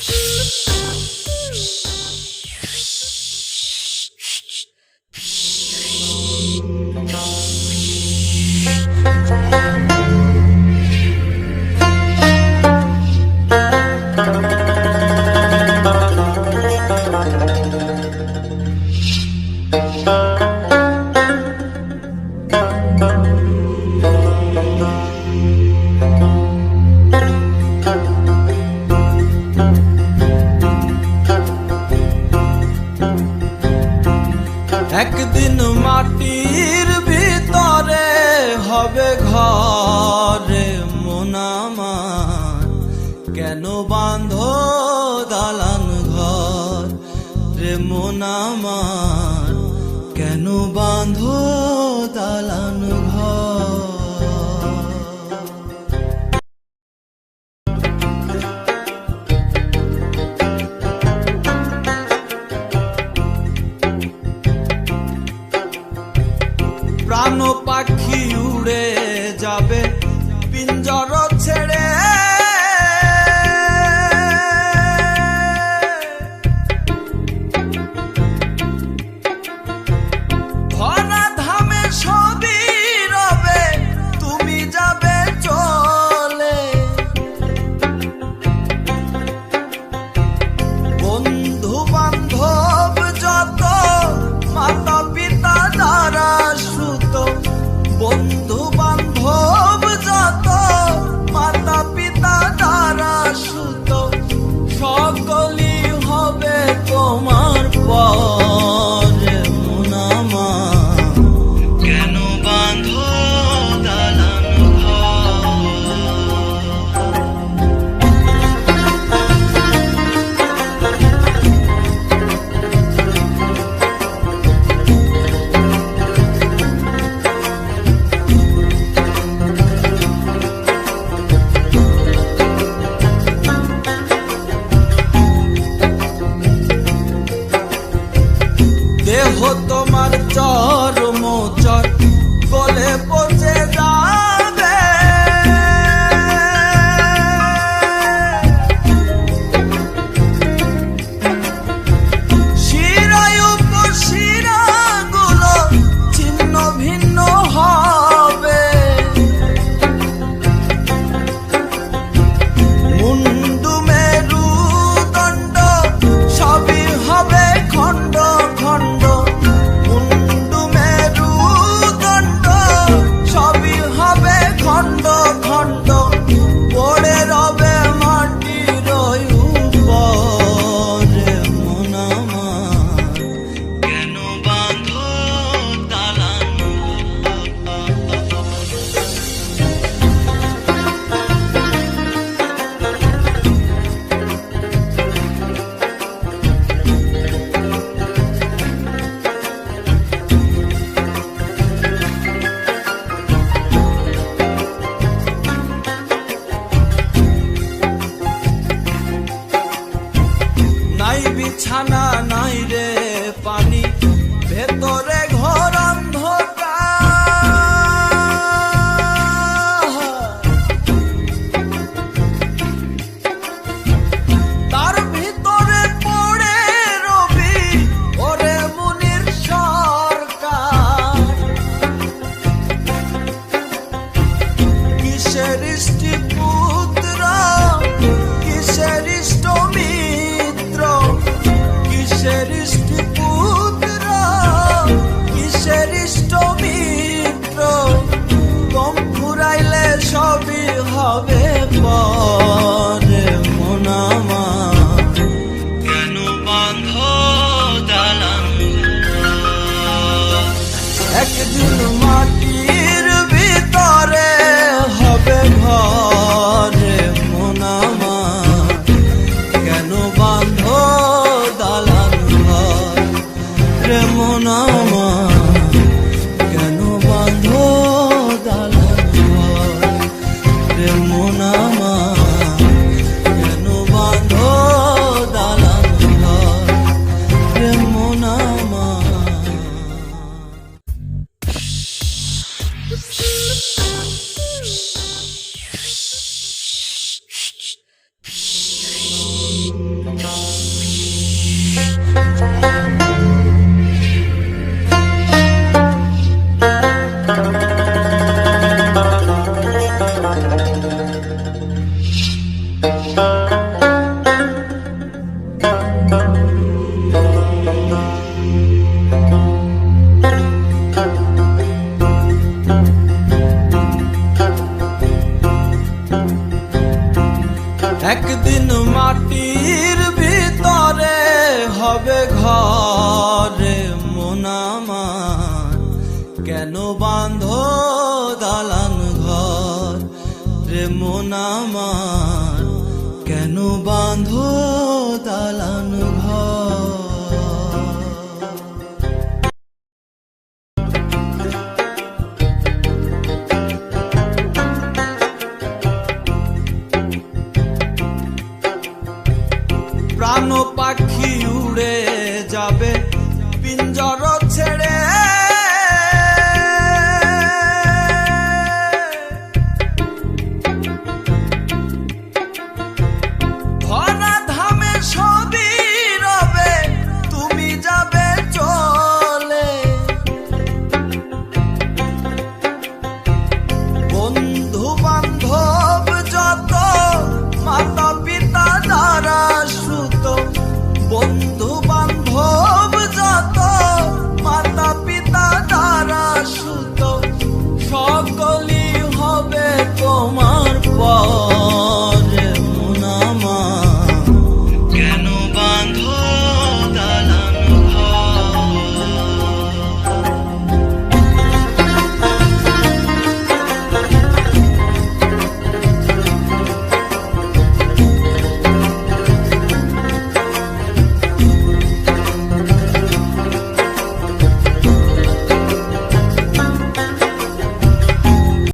Shh. হবে ঘরে মোনামান কেন বান্ধ দালান ঘর রে মোনামান কেন বান্ধ দালান ঘর? প্রাণ পাখি যাবে পিঞ্জর ছেড়ে olmaz মন একদিন মাটির ভিতরে হবে ঘরে মোনামার কেন বান্ধ দালান ঘর রে মোনামার কেন বান্ধ দালান babe.